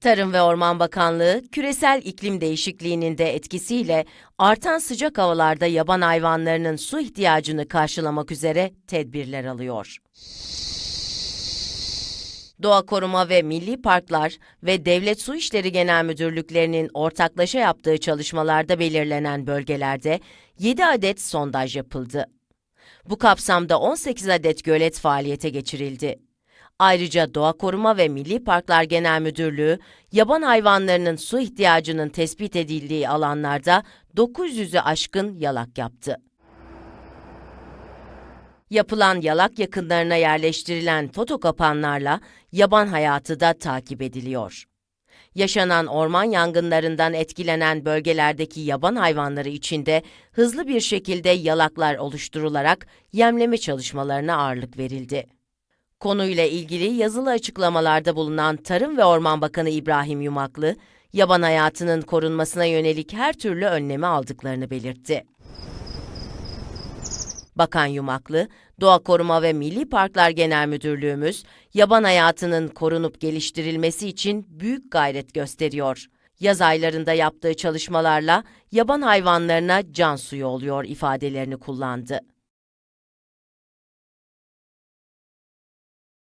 Tarım ve Orman Bakanlığı, küresel iklim değişikliğinin de etkisiyle artan sıcak havalarda yaban hayvanlarının su ihtiyacını karşılamak üzere tedbirler alıyor. Doğa Koruma ve Milli Parklar ve Devlet Su İşleri Genel Müdürlüklerinin ortaklaşa yaptığı çalışmalarda belirlenen bölgelerde 7 adet sondaj yapıldı. Bu kapsamda 18 adet gölet faaliyete geçirildi. Ayrıca Doğa Koruma ve Milli Parklar Genel Müdürlüğü, yaban hayvanlarının su ihtiyacının tespit edildiği alanlarda 900'ü aşkın yalak yaptı. Yapılan yalak yakınlarına yerleştirilen foto kapanlarla yaban hayatı da takip ediliyor. Yaşanan orman yangınlarından etkilenen bölgelerdeki yaban hayvanları içinde hızlı bir şekilde yalaklar oluşturularak yemleme çalışmalarına ağırlık verildi. Konuyla ilgili yazılı açıklamalarda bulunan Tarım ve Orman Bakanı İbrahim Yumaklı, yaban hayatının korunmasına yönelik her türlü önlemi aldıklarını belirtti. Bakan Yumaklı, Doğa Koruma ve Milli Parklar Genel Müdürlüğümüz, yaban hayatının korunup geliştirilmesi için büyük gayret gösteriyor. Yaz aylarında yaptığı çalışmalarla yaban hayvanlarına can suyu oluyor ifadelerini kullandı.